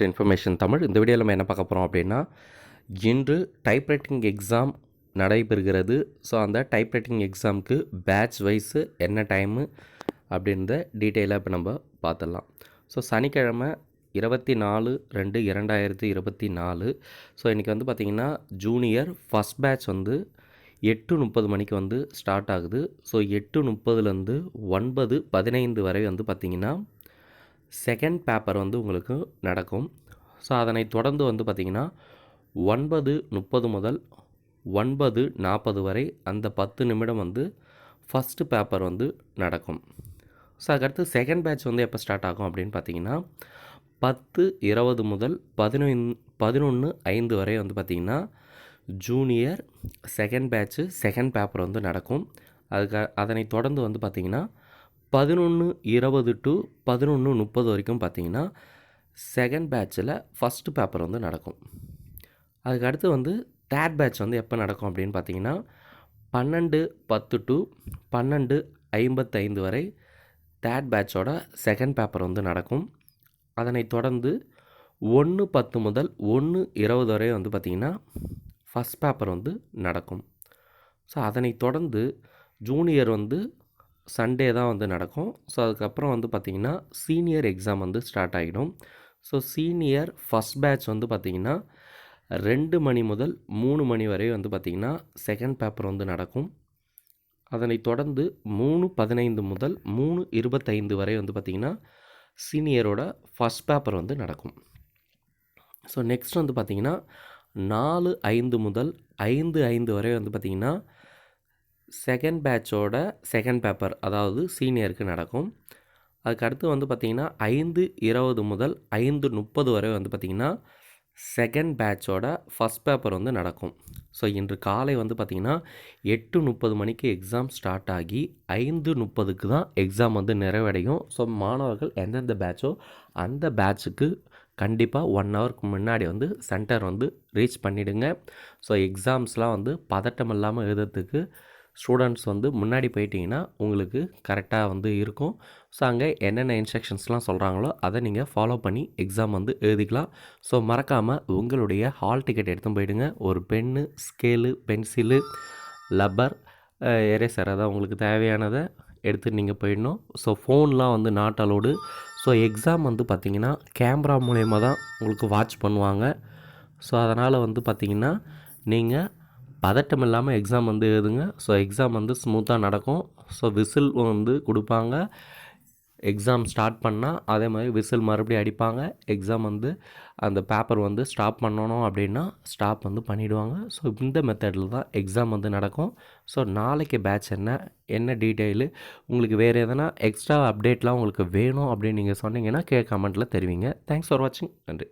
To information Tamil இந்த வீடியோவில் நம்ம என்ன பார்க்க போகிறோம் அப்படின்னா இன்று டைப்ரைட்டிங் எக்ஸாம் நடைபெறுகிறது. ஸோ அந்த டைப்ரைட்டிங் எக்ஸாமுக்கு பேட்ச் வைஸு என்ன டைமு அப்படின்றத டீட்டெயிலாக இப்போ நம்ம பார்த்துடலாம். ஸோ சனிக்கிழமை இருபத்தி நாலு ரெண்டு இரண்டாயிரத்தி இருபத்தி நாலு. ஸோ இன்றைக்கி வந்து பார்த்திங்கன்னா ஜூனியர் ஃபஸ்ட் பேட்ச் வந்து எட்டு முப்பது மணிக்கு வந்து ஸ்டார்ட் ஆகுது. ஸோ எட்டு முப்பதுலேருந்து ஒன்பது பதினைந்து வரை வந்து பார்த்திங்கன்னா செகண்ட் பேப்பர் வந்து உங்களுக்கு நடக்கும். ஸோ அதனை தொடர்ந்து வந்து பார்த்திங்கன்னா ஒன்பது முப்பது முதல் ஒன்பது நாற்பது வரை அந்த பத்து நிமிடம் வந்து ஃபஸ்ட்டு பேப்பர் வந்து நடக்கும். ஸோ அதுக்கடுத்து செகண்ட் பேட்ச் வந்து எப்போ ஸ்டார்ட் ஆகும் அப்படின்னு பார்த்தீங்கன்னா பத்து இருபது முதல் பதினொன் பதினொன்று ஐந்து வரை வந்து பார்த்திங்கன்னா junior second batch second paper வந்து நடக்கும். அதுக்கு அதனை தொடர்ந்து வந்து பார்த்திங்கன்னா பதினொன்று இருபது டு பதினொன்று முப்பது வரைக்கும் பார்த்தீங்கன்னா செகண்ட் பேட்சில் ஃபஸ்ட்டு பேப்பர் வந்து நடக்கும். அதுக்கு அடுத்து வந்து தேர்ட் பேட்ச் வந்து எப்போ நடக்கும் அப்படின்னு பார்த்தீங்கன்னா பன்னெண்டு பத்து டு பன்னெண்டு ஐம்பத்தைந்து வரை தேர்ட் பேட்சோட செகண்ட் பேப்பர் வந்து நடக்கும். அதனை தொடர்ந்து ஒன்று பத்து முதல் ஒன்று இருபது வரை வந்து பார்த்திங்கன்னா ஃபஸ்ட் பேப்பர் வந்து நடக்கும். ஸோ அதனை தொடர்ந்து ஜூனியர் வந்து சண்டே தான் வந்து நடக்கும். ஸோ அதுக்கப்புறம் வந்து பார்த்திங்கன்னா சீனியர் எக்ஸாம் வந்து ஸ்டார்ட் ஆகிடும் ஸோ சீனியர் ஃபஸ்ட் பேட்ச் வந்து பார்த்திங்கன்னா ரெண்டு மணி முதல் மூணு மணி வரை வந்து பார்த்திங்கன்னா செகண்ட் பேப்பர் வந்து நடக்கும். அதனை தொடர்ந்து மூணு பதினைந்து முதல் மூணு இருபத்தைந்து வரை வந்து பார்த்திங்கன்னா சீனியரோட ஃபஸ்ட் பேப்பர் வந்து நடக்கும். ஸோ நெக்ஸ்ட் வந்து பார்த்திங்கன்னா நாலு ஐந்து முதல் ஐந்து ஐந்து வரை வந்து பார்த்திங்கன்னா செகண்ட் பேட்சோட செகண்ட் பேப்பர் அதாவது சீனியருக்கு நடக்கும். அதுக்கு அடுத்து வந்து பார்த்திங்கன்னா ஐந்து இருபது முதல் ஐந்து முப்பது வரை வந்து பார்த்திங்கன்னா செகண்ட் பேட்சோட ஃபஸ்ட் பேப்பர் வந்து நடக்கும். ஸோ இன்று காலை வந்து பார்த்திங்கன்னா எட்டு முப்பது மணிக்கு எக்ஸாம் ஸ்டார்ட் ஆகி ஐந்து முப்பதுக்கு தான் எக்ஸாம் வந்து நிறைவடையும். ஸோ மாணவர்கள் எந்தெந்த பேட்சோ அந்த பேட்சுக்கு கண்டிப்பாக ஒன் ஹவருக்கு முன்னாடி வந்து சென்டர் வந்து ரீச் பண்ணிவிடுங்க ஸோ எக்ஸாம்ஸ்லாம் வந்து பதட்டம் இல்லாமல் எழுதுறதுக்கு ஸ்டூடெண்ட்ஸ் வந்து முன்னாடி போயிட்டீங்கன்னா உங்களுக்கு கரெக்டாக வந்து இருக்கும். ஸோ அங்கே என்னென்ன இன்ஸ்ட்ரக்ஷன்ஸ்லாம் சொல்கிறாங்களோ அதை நீங்கள் ஃபாலோ பண்ணி எக்ஸாம் வந்து எழுதிக்கலாம். ஸோ மறக்காமல் உங்களுடைய ஹால் டிக்கெட் எடுத்து போயிடுங்க. ஒரு pen scale pencil rubber eraser அதான் உங்களுக்கு தேவையானதை எடுத்து நீங்கள் போயிடணும். ஸோ ஃபோன்லாம் வந்து நாட் அலோடு. ஸோ எக்ஸாம் வந்து பார்த்திங்கன்னா கேமரா மூலயமா தான் உங்களுக்கு வாட்ச் பண்ணுவாங்க. ஸோ அதனால் வந்து பார்த்திங்கன்னா நீங்கள் பதட்டம் இல்லாமல் எக்ஸாம் வந்து எழுதுங்க. ஸோ எக்ஸாம் வந்து ஸ்மூத்தாக நடக்கும். ஸோ விசில் வந்து கொடுப்பாங்க. எக்ஸாம் ஸ்டார்ட் பண்ணால் அதே மாதிரி விசில் மறுபடியும் அடிப்பாங்க. எக்ஸாம் வந்து அந்த பேப்பர் வந்து ஸ்டாப் பண்ணணும் அப்படின்னா ஸ்டாப் வந்து பண்ணிவிடுவாங்க ஸோ இந்த மெத்தடில் தான் எக்ஸாம் வந்து நடக்கும். ஸோ நாளைக்கு பேட்ச் என்ன என்ன டீட்டெயிலு உங்களுக்கு வேறு எதனா எக்ஸ்ட்ரா அப்டேட்லாம் உங்களுக்கு வேணும் அப்படின்னு நீங்கள் சொன்னீங்கன்னா கே கமெண்ட்டில் தெரிவிங்க. தேங்க்ஸ் ஃபார் வாட்சிங் நன்றி.